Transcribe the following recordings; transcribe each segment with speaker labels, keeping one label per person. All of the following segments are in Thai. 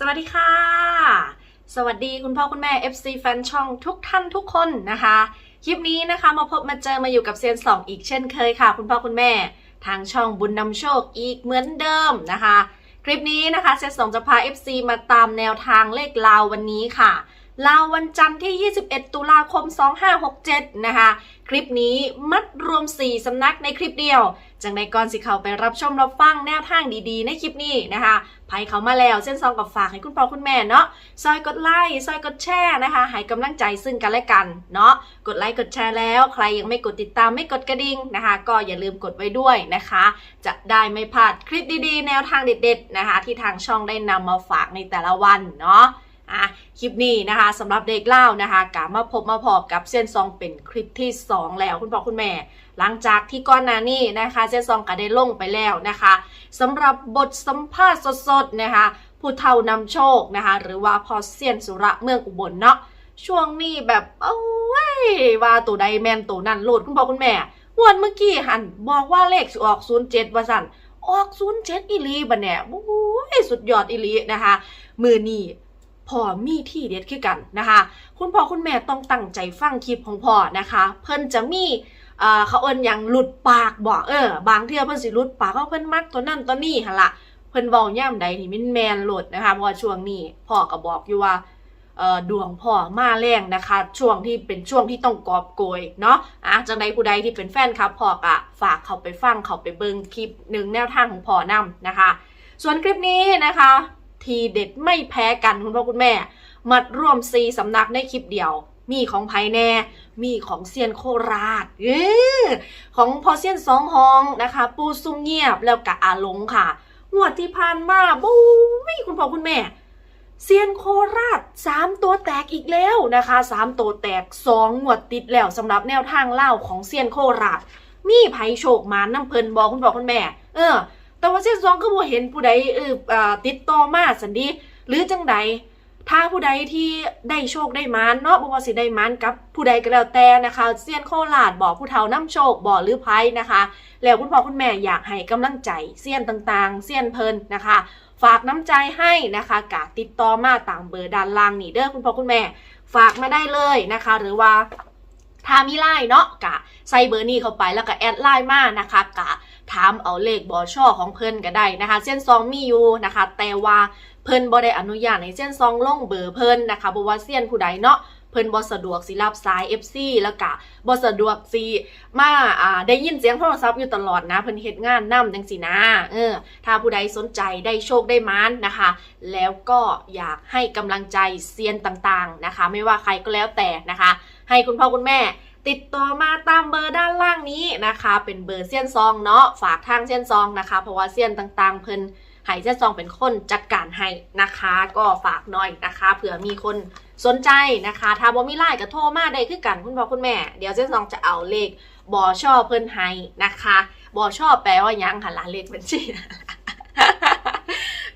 Speaker 1: สวัสดีค่ะ สวัสดีคุณพ่อคุณแม่ FC แฟนช่องทุกท่านทุกคนนะคะ คลิปนี้นะคะมาพบมาเจอมาอยู่กับเซียนสองอีกเช่นเคยค่ะ คุณพ่อคุณแม่ ทางช่องบุญนำโชคอีกเหมือนเดิมนะคะ คลิปนี้นะคะเซียนสองจะพา FC มาตามแนวทางเลขลาววันนี้ค่ะ ลาววันจันทร์ที่ 21 ตุลาคม 2567 นะคะ คลิปนี้มัดรวม 4 สำนักในคลิปเดียว จังในก่อนสิเขาไปรับชมรับฟังแนวทางดีๆ ในคลิปนี้นะคะไผเขามาแล้วเส้นซองกับฝากให้คุณพ่อคุณแม่เนาะ ซอยกดไลค์ ซอยกดแชร์นะคะ ให้กำลังใจซึ่งกันและกันเนาะ กดไลค์กดแชร์แล้ว ใครยังไม่กดติดตามไม่กดกระดิ่งนะคะ ก็อย่าลืมกดไว้ด้วยนะคะ จะได้ไม่พลาดคลิปดีๆ แนวทางเด็ดๆนะคะ ที่ทางช่องได้นำมาฝากในแต่ละวันเนาะ อะคลิปนี้นะคะสำหรับเด็กเล่านะคะกามาพบมาพอกับเส้นซองเป็นคลิปที่ 2 แล้วคุณพ่อคุณแม่ หลังจากที่ก่อนหน้านี้นะคะเส้นซองก็ได้ลงไปแล้วนะคะสำหรับบทสัมภาษณ์สดๆนะคะผู้เฒ่านำโชคนะคะ หรือว่าพอเซียนสุระเมืองอุบลเนาะช่วงนี้แบบเอ้ยว่าตัวใดแมนตัวนั้นโหลดคุณพ่อคุณแม่วันเมื่อกี้หันบอกว่าเลขออก07ว่าสั่นออก07อีลีบัดเนี่ยโอ้ยสุดยอดอีลีนะคะ มือนี้ พ่อมีที่เด็ดคือกันนะคะ คุณพ่อคุณแม่ต้องตั้งใจฟังคลิปของพ่อนะคะ เพิ่นจะมีเขาเอินอย่างหลุดปากบอกเออบางเทื่อเพิ่นสิหลุดปากเขาเพิ่นมักตัวนั่นตัวนี้หั่นล่ะเพิ่นเว้าย่ำใดที่มันแมนโหลดนะคะเพราะว่าช่วงนี้พ่อก็บอกอยู่ว่าดวงพ่อมาแรงนะคะ ช่วงที่เป็นช่วงที่ต้องกอบโกยเนาะอะจังใดผู้ใดที่เป็นแฟนครับพ่อก็ฝากเขาไปฟังเขาไปเบิ่งคลิปหนึ่งแนวทางของพ่อนํนะคะ ส่วนคลิปนี้นะคะ ทีเด็ดไม่แพ้กันคุณพ่อคุณแม่ มัดร่วมซีสำนักในคลิปเดียว มีของไพแน่ มีของเซียนโคราชเออของพอเซียนสองห้องนะคะ ปูซุ่มเงียบแล้วกะอาลงค่ะงวดที่ผ่านมาบู๊ยคุณพ่อคุณแม่เซียนโคราชสามตัวแตกอีกแล้วนะคะสามตัวแตกสองงวดติดแล้วสำหรับแนวทางเล่าของเซียนโคราช มีไผโชคมาน้ำเพลินบอกคุณพ่อคุณแม่ เออ แต่ว่าเซียนสองก็บ่เห็นผู้ใดเอออ่าติดต่อมาสันดีหรือจังใดถ้าผู้ใดที่ได้โชคได้มานเนาะบ่ว่าสิได้มานกับผู้ใดก็แล้วแต่นะคะเซียนโคราชบอกผู้เฒ่านํโชคบอกหรือไพ่นะคะ แล้วคุณพ่อคุณแม่อยากให้กำลังใจเซียนต่างๆเซียนเพลินนะคะ ฝากน้ำใจให้นะคะกะติดต่อมาตามเบอร์ด้านล่างนี่เด้อคุณพ่อคุณแม่ ฝากมาได้เลยนะคะ หรือว่าถ้ามีไลน์เนาะกะใส่เบอร์นี้เข้าไปแล้วก็แอดไลน์มานะคะกะ ถามเอาเลขบอช่อของเพิ่นก็ได้นะคะ เส้นซองมีอยู่นะคะ แต่ว่าเพิ่นบ่ได้อนุญาตให้เส้นซองลงเบอร์เพิ่นนะคะบ่ว่าเส้นผู้ใดเนาะเพิ่นบ่สะดวกสิรับสาย FC แล้วก็บ่สะดวกสิมาอ่าได้ยินเสียงโทรศัพท์อยู่ตลอดนะเพิ่นเฮ็ดงานนํจังซี่นะเออถ้าผู้ใดสนใจได้โชคได้มานนะคะ แล้วก็อยากให้กำลังใจเซียนต่างๆนะคะ ไม่ว่าใครก็แล้วแต่นะคะ ให้คุณพ่อคุณแม่ ติดต่อมาตามเบอร์ด้านล่างนี้นะคะ เป็นเบอร์เซียนซองเนาะฝากทางเซียนซองนะคะ เพราะว่าเซียนต่างๆ เพิ่นให้เซียนซองเป็นคนจัดการให้นะคะ ก็ฝากหน่อยนะคะเผื่อมีคนสนใจนะคะ ถ้าบ่มีไลน์ก็โทรมาได้คือกันคุณพ่อคุณแม่ เดี๋ยวเซียนซองจะเอาเลขบอชอบเพิ่นให้นะคะบอชอบแปลว่ายังค่ะละเลขบัญชี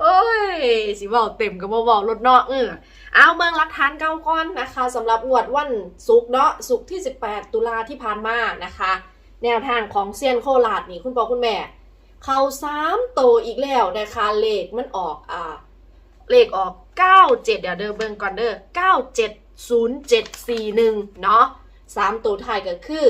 Speaker 1: โอ้ยสิเว้าเต็มก็บ่เว้ารถเนาะเออ เอาเมืองรักฐานเก้าก้อนนะคะสำหรับงวดวันศุกร์เนาะศุกร์ที่ 18 ตุลาที่ผ่านมานะคะ แนวทางของเซียนโคราชนี่คุณพ่อคุณแม่ เขาสามโตอีกแล้วนะคะเลขมันออกอ่าเลขออก 97 เดี๋ยวเดินเบิ่งก่อนเด้อ970741 เนาะสามตัวท้ายก็คือ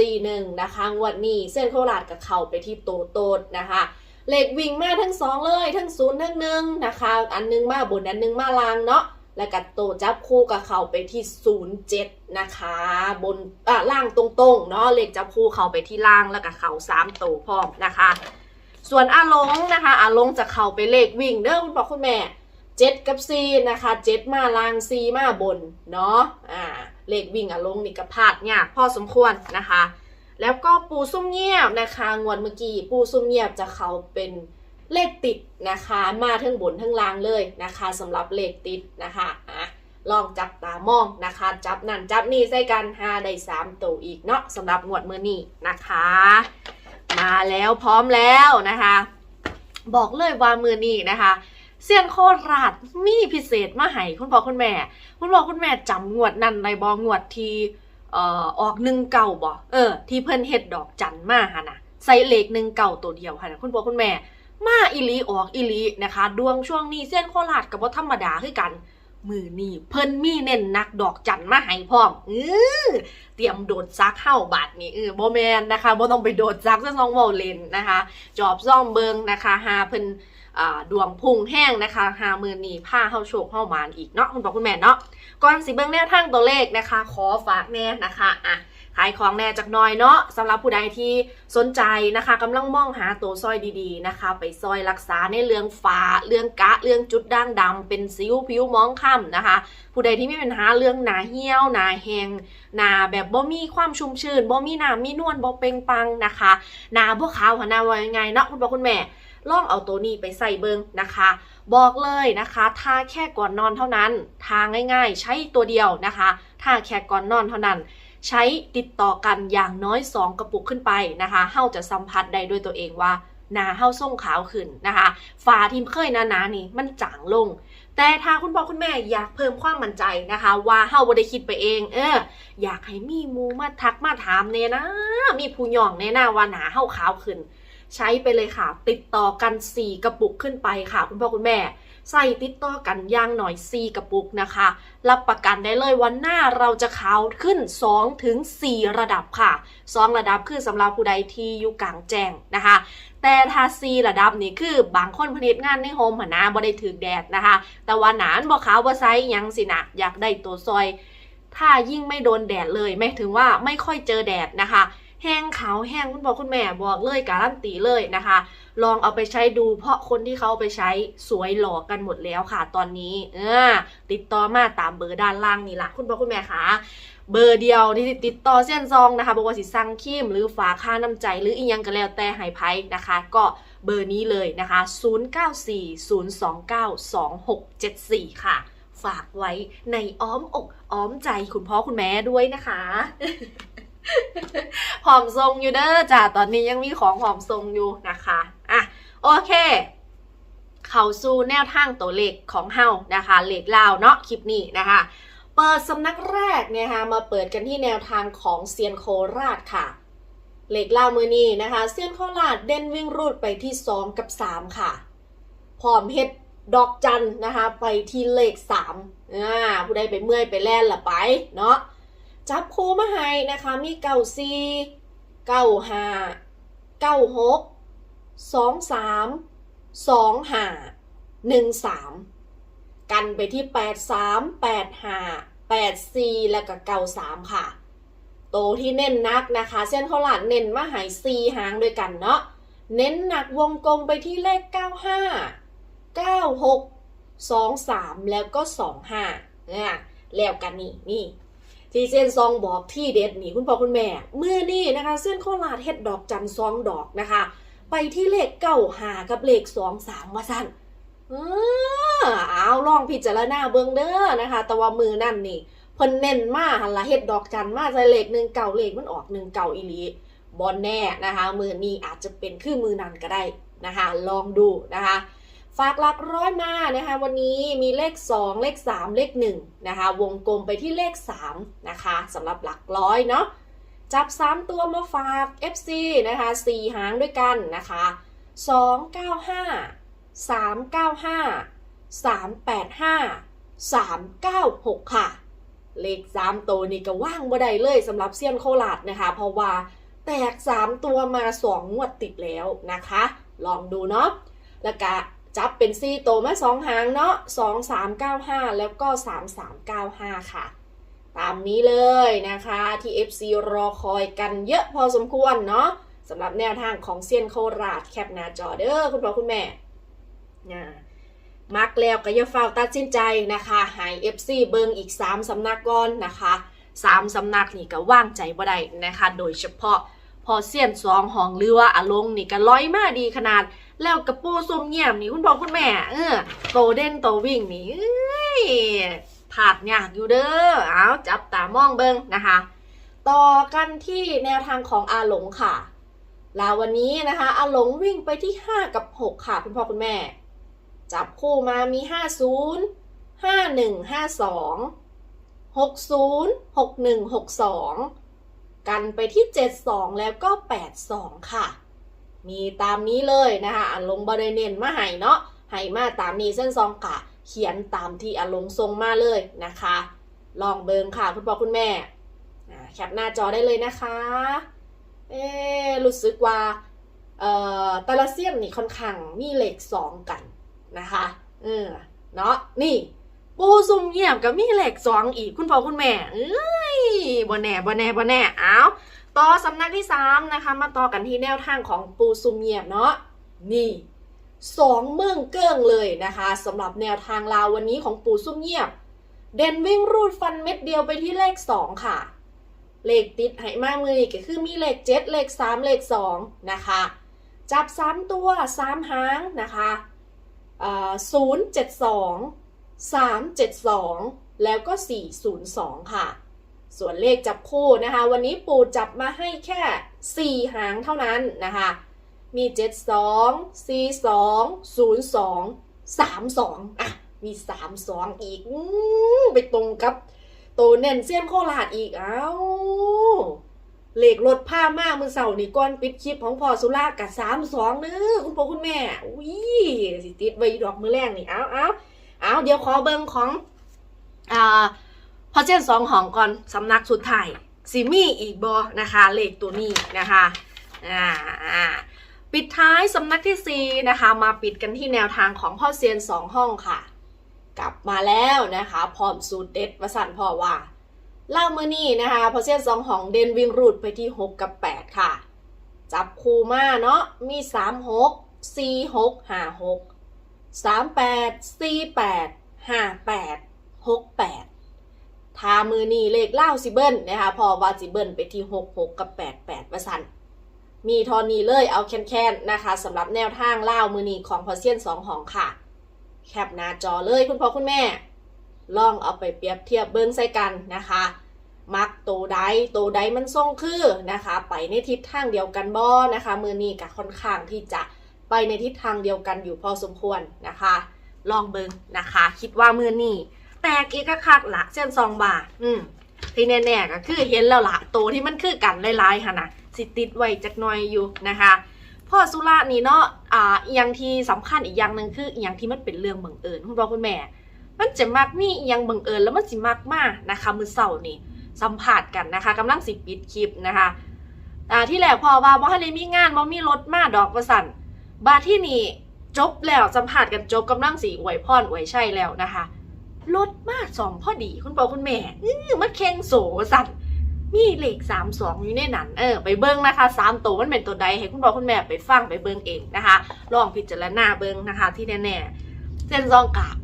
Speaker 1: 741 นะคะงวดนี้เส้นโคราชกับเข้าไปที่โตโตดนะคะ เลขวิ่งมาทั้งสองเลย ทั้งศูนย์ทั้งหนึ่งนะคะ อันหนึงมาบนอันหนึงมาล่างเนาะ แล้วก็โตจับคู่กับเขาไปที่ศูนย์เจ็ดนะคะ บนอะล่างตรงๆ เนาะเลขจับคู่เขาไปที่ล่างแล้วก็เขาสามโตพร้อมนะคะ ส่วนอาลงนะคะอาลงจะเข้าไปเลขวิ่งเด้อคุณพ่อคุณแม่เจ็ดกับซีนะคะเจ็ดมาล่างซีมาบนเนาะอ่าเลขวิ่งอาลงนี่ก็พลาดยากพอสมควรนะคะ แล้วก็ปูซุ่มเงียบนะคะ งวดเมื่อกี้ปูซุ่มเงียบจะเขาเป็น เลขติดนะคะ มาทั้งบนทั้งล่างเลยนะคะสำหรับเลขติดนะคะอะลองจับตามองนะคะ จับนั่นจับนี่ใส่กันหาได้สามตัวอีกเนาะสำหรับงวดมือนี้นะคะ มาแล้วพร้อมแล้วนะคะ บอกเลยว่ามือนี้นะคะเซียนโคราชมีพิเศษมาให้คุณพ่อคุณแม่ คุณพ่อคุณแม่จำงวดนั้นในบองวดทีเอ่อออกหนึ่งเก่าบ่เออ ที่เพิ่นเฮ็ดดอกจันมาหะนะใส่เลขหนึ่งเก่าตัวเดียวค่ะนะคุณพ่อคุณแม่ มาอิลีออกอิลีนะคะ ดวงช่วงนี้เส้นโคราชกับว่าธรรมดาคือกัน มือนี่เพิ่นมีเน้นนักดอกจันมาให้พร้อมเออเตรียมโดดซักเข้าบาทนี่เออโบแมนนะคะบ่ต้องไปโดดซักซะซองเว้าเลนนะคะ จอบซ่อมเบิงนะคะหาเพิ่นดวงพุ่งแห้งนะคะหามือนี่ผ้าเข้าโชคเข้ามานอีกเนาะคุณพ่อคุณแม่เนาะก่อนสิเบิงแนวทางตัวเลขนะคะ ขอฝากแน่นะคะอะ ขายของแน่จากหน้อยเนาะสำหรับผู้ใดที่สนใจนะคะกำลังมองหาตัวซอยดีๆนะคะ ไปซอยรักษาในเรื่องฟ้าเรื่องกะเรื่องจุดด่างดำเป็นสิวผิวมองค่ำนะคะ ผู้ใดที่มีปัญหาเรื่องหนาเหี่ยวหนาแหงหนาแบบบ่มีความชุ่มชื้นบ่มีหน้ำมีนวลบ่เปล่งปังนะคะหนาบ่ขาวหัวหน้าว่ายังไงเนาะคุณพ่อคุณแม่ลองเอาตัวนี้ไปใส่เบิงนะคะ บอกเลยนะคะทาแค่ก่อนนอนเท่านั้น ทาง่ายๆ ใช้ตัวเดียวนะคะทาแค่ก่อนนอนเท่านั้น ใช้ติดต่อกันอย่างน้อย 2 กระปุกขึ้นไปนะคะเฮาจะสัมผัสได้ด้วยตัวเองว่าหนาเฮาส่งขาวขึ้นนะคะฝาที่เคยหนาๆนี่มันจางลง แต่ถ้าคุณพ่อคุณแม่อยากเพิ่มความมั่นใจนะคะ ว่าเฮาบ่ได้คิดไปเอง เออ อยากให้มีมูมาทักมาถามเนี่ยนะ มีผู้หย่องแน่นาว่าหนาเฮาขาวขึ้น ใช้ไปเลยค่ะ ติดต่อกัน 4 กระปุกขึ้นไปค่ะ คุณพ่อคุณแม่ ใส่ติดต่อกันอย่างหน่อย 4 กระปุกนะคะ รับประกันได้เลยวันหน้าเราจะขาวขึ้น 2 ถึง 4 ระดับค่ะ 2 ระดับคือสำหรับผู้ใดที่อยู่กลางแจ้งนะคะ แต่ถ้า 4 ระดับนี่คือบางคนผลิตงานในโฮมหนาบ่ได้ถือแดดนะคะ แต่ว่าหนานบ่ขาวบ่ไซยังสินะอยากได้ตัวซอย ถ้ายิ่งไม่โดนแดดเลยไม่ถึงว่าไม่ค่อยเจอแดดนะคะ แห้งขาวแห้งคุณพ่อคุณแม่บอกเลยการันตีเลยนะคะ ลองเอาไปใช้ดู เพราะคนที่เขาเอาไปใช้สวยหล่อกันหมดแล้วค่ะตอนนี้เออติดต่อมาตามเบอร์ด้านล่างนี่แหละคุณพ่อคุณแม่คะเบอร์เดียวที่ติดต่อเส้นซองนะคะบอกว่าสิสั่งคีมหรือฝาค่าน้ำใจ หรืออีกยังก็แล้วแต่ให้ไพนะคะ ก็เบอร์นี้เลยนะคะ 0940292674 ค่ะ ฝากไว้ในอ้อมอกอ้อมใจคุณพ่อคุณแม่ด้วยนะคะ ผอมทรงอยู่เด้อจ้ะตอนนี้ยังมีของผอมทรงอยู่นะคะอะโอเค เข้าสู่แนวทางตัวเลขของเฮานะคะเลขลาวเนาะคลิปนี้นะคะเปิดสำนักแรกเนี่ยคะมาเปิดกันที่แนวทางของเซียนโคราชค่ะเลขลาวมือนี้นะคะ เซียนโคราชเด่นวิ่งรูดไปที่ 2 กับ 3 ค่ะ พร้อมเฮ็ดดอกจันนะคะ ไปที่เลข3อ่าผู้ใดไปเมื่อยไปแล่นละไป เนาะ จับคู่มาให้นะคะ มีเก้าสี่เก้าห้าเก้าหกสองสามสองห้าหนึ่งสามกันไปที่แปดสามแปดห้าแปดสี่แล้วก็เก้าสามค่ะ โตที่เน้นนักนะคะ เส้นข้าวหลามเน้นมาหายสี่หางด้วยกันเนาะเน้นหนักวงกลมไปที่เลขเก้าห้าเก้าหกสองสามแล้วก็สองห้าเนี่ยแล้วกันนี่นี่ ที่เส้นซองบอกที่เด็ดนี่คุณพ่อคุณแม่เมื่อนี่นะคะ เส้นโคราชเฮ็ดดอกจันซองดอกนะคะ ไปที่เลขเก้าหากับเลขสองสามว่าสั้นเออเอาลองพิจารณาเบิ่งเด้อนะคะ แต่ว่ามือนั่นนี่เพิ่นเน้นมาหันละเฮ็ดดอกจันมาใส่เลขหนึ่งเก่าเลขมันออกหนึ่งเก่าอีลีบอลแน่นะคะ มือนี้อาจจะเป็นคือมือนั่นก็ได้นะคะ ลองดูนะคะ ฝากหลักร้อยมานะคะวันนี้มีเลข 2 เลข 3 เลข1นะคะวงกลมไปที่เลข3นะคะสำหรับหลักร้อยเนาะจับ 3 ตัวมาฝาก FC นะคะ4หางด้วยกันนะคะ295 395 385 396 ค่ะ เลข 3 ตัวนี้ก็ว่างบ่ได้เลยสำหรับเซียนโคราชนะคะเพราะว่าแตก 3 ตัวมา 2 งวดติดแล้วนะคะ ลองดูเนาะแล้วก็ จับเป็นซี่โตมาสองหางเนาะสองสามเก้าห้าแล้วก็สามสามเก้าห้าค่ะ ตามนี้เลยนะคะที่ FC รอคอยกันเยอะพอสมควรเนาะสำหรับแนวทางของเซียนโคราชแคปหน้าจอเด้อคุณพ่อคุณแม่นะมักแล้วก็อย่าเฝ้าตัดสินใจนะคะหาย FC เบิงอีก 3 สำนักก่อนนะคะ3สำนักนี่ก็ว่างใจบ่ได้นะคะ โดยเฉพาะพอเซียนสองห้องหรือว่าอลงนี่ก็ร้อยมาดีขนาด แล้วกระปูส้มเงียบนี่คุณพ่อคุณแม่ เออ โตเด่นโตวิ่งนี่เอ้ยผาดยากอยู่เด้อเอาจับตามองเบิงนะคะ ต่อกันที่แนวทางของอาหลงค่ะลาวันนี้นะคะอาหลงวิ่งไปที่ 5 กับ 6 ค่ะ คุณพ่อคุณแม่ จับคู่มามี 50 51 52 60 61 62 กันไปที่ 72 แล้วก็ 82 ค่ะ มีตามนี้เลยนะคะอาลงบริเนนมาให้เนาะให้มาตามนี้เส้นซองกะเขียนตามที่อาลงทรงมาเลยนะคะ ลองเบิงค่ะคุณพ่อคุณแม่แคปหน้าจอได้เลยนะคะ เอ๊รู้สึกว่าเอ่อแตละเซียนนี่ค่อนข้างมีเหลขสองกันนะคะเออเนาะนี่ปูซุ่มเงียบกับมีเหลขสองอีกคุณพ่อคุณแม่ เอ้ยบ่แน่บ่แน่บ่แน่อ้าว ต่อสำนักที่สามนะคะมาต่อกันที่แนวทางของปูซุมเงียบเนาะนี่สองเมืองเกิ้งเลยนะคะสำหรับแนวทางลาววันนี้ของปูซุ่มเงียบ เด่นวิ่งรูดฟันเม็ดเดียวไปที่เลขสองค่ะ เลขติดให้มากมืออีก็คือมีเลขเจ็ดเลขสามเลขสองนะคะ จับสามตัวสามหางนะคะศูนย์เจ็ดสองสามเจ็ดสองแล้วก็สี่ศูนย์สองค่ะ ส่วนเลขจับคู่นะคะ วันนี้ปู่จับมาให้แค่สี่หางเท่านั้นนะคะ มีเจ็ดสองสี่สองศูนย์สองสามสองอะมีสามสองอีกอไปตรงกับโตเน่นเซียนโคราชอีกเอ้าเหล็กรถผ้ามากมือเสาร์นี่ก้อนปิดคลิปของพ่อสุรากับสามสองเนื้อคุณพ่อคุณแม่อุ้ยสิติดไว้ดอกมือแรกนี่เอาเอาเอาเดี๋ยวขอเบิ้งของอ่า พอเจนสองหองก่อนสำนักสุดท้ายสิมีอีกบอนะคะเลขตัวนี้นะคะอ่าปิดท้ายสำนักที่ 4 นะคะ มาปิดกันที่แนวทางของพ่อเซียน 2 ห้องค่ะ กลับมาแล้วนะคะพร้อมสูตรเด็ดประสันพ่อว่า เล่ามือนี้นะคะพ่อเซียน 2 ห้องเดนวิ่งรูดไปที่ 6 กับ 8 ค่ะ จับคูมาเนาะมี 3 6 4 6 5 6 3 8 4 8 5 8 6 8 ทามือนี้เลขเล่าสิเบิ้ลนะคะพอว่าสิเบิ้ลไปที่6 6กับ8 8ประสันมีทอนนี้เลยเอาแค้นๆนะคะสำหรับแนวทางเล่ามือนีของพอเซียนสองหองค่ะ แคปหน้าจอเลยคุณพ่อคุณแม่ ลองเอาไปเปรียบเทียบเบิ้งใส่กันนะคะ มักโตใดโตใดมันทรงคือนะคะ ไปในทิศทางเดียวกันบ่นะคะ มือนี้กับค่อนข้างที่จะไปในทิศทางเดียวกันอยู่พอสมควรนะคะ ลองเบิ้งนะคะ คิดว่ามือนี้ แตกอีกคักๆละเส้นซองบาท อืมที่แน่ๆก็คือเห็นแล้วละโตที่มันคือกันลายๆค่ะนะสิติดไว้จักหน่อยอยู่นะคะพ่อสุรานี่เนาะอ่าอหยังที่สำคัญอีกอย่างหนึ่งคืออหยังที่มันเป็นเรื่องบังเอิญคุณพ่อคุณแม่ มันจะมักมีอหยังบังเอิญแล้วมันสิมักมากนะคะมือเสาร์นี่สัมผัสกันนะคะกำลังสิปิดคลิปนะคะอ่าที่แรกพอว่าบ่ทันได้มีงานบ่มีรถมาดอกประสันบาที่นี่จบแล้วสัมผัสกันจบกำลังสิอวยพรอวยใช่แล้วนะคะ รถมาสองพอดีคุณพ่อคุณแม่อื้อมาเค็งโสสันมีเลขสามสองอยู่ในนั้นเออไปเบิ้งนะคะสามตัวมันเป็นตัวใดให้คุณพ่อคุณแม่ไปฟังไปเบิ้งเองนะคะ ลองพิจารณาเบิ้งนะคะที่แน่ๆเส้นซองกาบ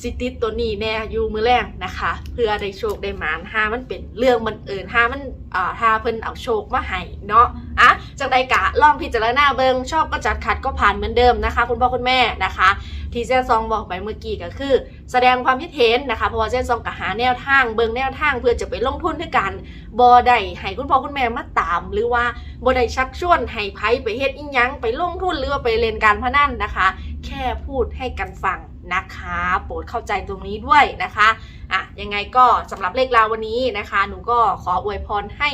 Speaker 1: ซิติสตัวนี้แน่อยู่มือแรกนะคะ เพื่อได้โชคได้หมานห้ามันเป็นเรื่องมันเอิญห้ามันอ่าห้าเพิ่นเอาโชคมาให้เนาะอะจากใดกะลองพิจารณาเบิ้งชอบก็จัดขัดก็ผ่านเหมือนเดิมนะคะ คุณพ่อคุณแม่นะคะ ที่เส้นซองบอกไปเมื่อกี้ก็คือ แสดงความคิดเห็นนะคะเพราะว่าเส้นซองก็หาแนวทางเบิงแนวทางเพื่อจะไปลงทุนด้วยกันบอได้ให้คุณพ่อคุณแม่มาตาม หรือว่าบอได้ชักชวนให้ไพ่ไปเฮ็ดอิหยังไปลงทุนหรือว่าไปเล่นการพนันนะคะ แค่พูดให้กันฟัง นะคะ โปรดเข้าใจตรงนี้ด้วยนะคะอะยังไงก็สำหรับเลขราววันนี้นะคะ หนูก็ขออวยพรให้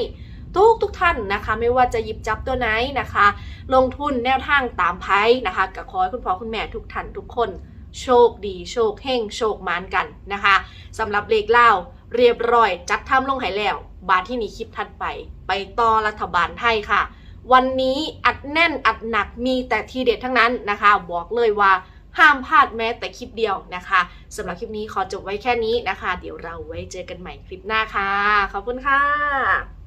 Speaker 1: ทุกทุกท่านนะคะ ไม่ว่าจะหยิบจับตัวไหนนะคะ ลงทุนแนวทางตามไพ่นะคะก็ขอให้คุณพ่อคุณแม่ทุกท่านทุกคนโชคดีโชคเฮงโชคมานกันนะคะสำหรับเลขเล่าเรียบร้อย จัดทำลงหายแล้ว บาทที่นี้คลิปถัดไป ไปต่อรัฐบาลไทยค่ะ วันนี้อัดแน่นอัดหนักมีแต่ทีเด็ดทั้งนั้นนะคะ บอกเลยว่า ห้ามพลาดแม้แต่คลิปเดียวนะคะสำหรับคลิปนี้ขอจบไว้แค่นี้นะคะ เดี๋ยวเราไว้เจอกันใหม่คลิปหน้าค่ะ ขอบคุณค่ะ